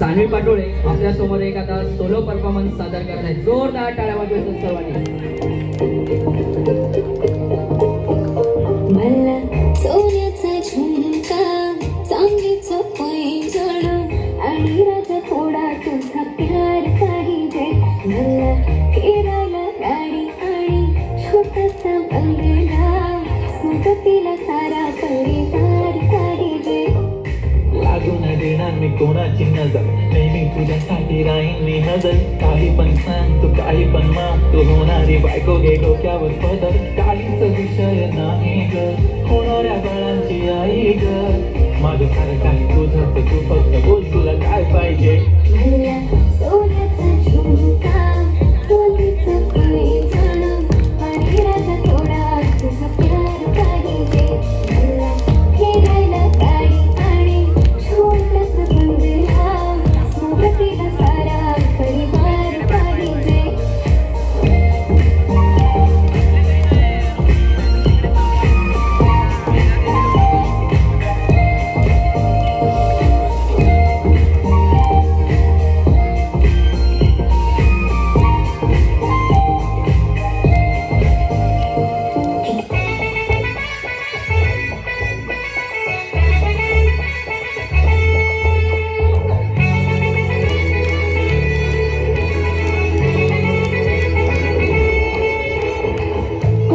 सानवी पाटोळे आपल्यासमोर एक आता सोलो परफॉर्मन्स सादर करत आहेत जोरदार टाळ्या वाजवायचं सर्वांनी. कोणाची नजर? नेहमी तुझ्यासाठी राहीन मी हजर काही पण सांग तू काही पण मान तू. होणारी बायको घे डोक्यावर पदर. काहीच विषय नाही ग. होणाऱ्या बाळांची आई ग. माझं सारं काही तुझं तू फक्त बोल तुला काय पाहिजे?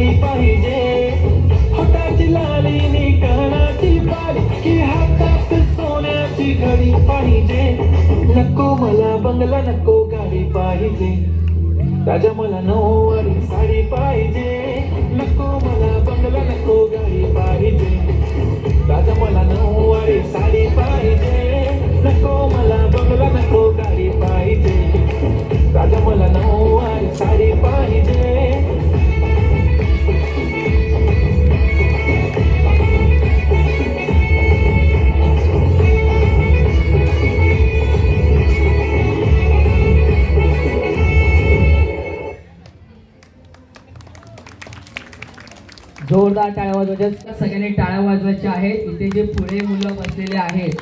झाली पाहिजे. हाताची लाली नी कानाची बाली की हातात सोन्याची घडी पाहिजे. नको मला बंगला नको गाडी पाहिजे. राजा मला नऊवारी साडी पाहिजे. नको मला बंगला नको गाडी पाहिजे. जोरदार टाळ्या वाजवायच्या सगळ्यांनी टाळ्या वाजवायच्या आहेत. इथे जे पुढे मुलं बसलेले आहेत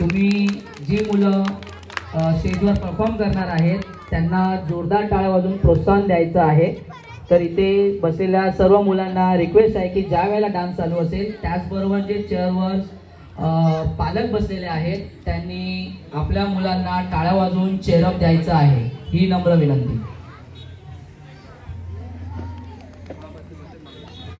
तुम्ही जी मुलं स्टेजवर परफॉर्म करणार आहेत त्यांना जोरदार टाळ्या वाजवून प्रोत्साहन द्यायचं आहे. तर इथे बसलेल्या सर्व मुलांना रिक्वेस्ट आहे की ज्या वेळेला डान्स चालू असेल त्याचबरोबर जे चेअरवर पालक बसलेले आहेत त्यांनी आपल्या मुलांना टाळ्या वाजवून चेअरअप द्यायचं आहे. ही नम्र विनंती.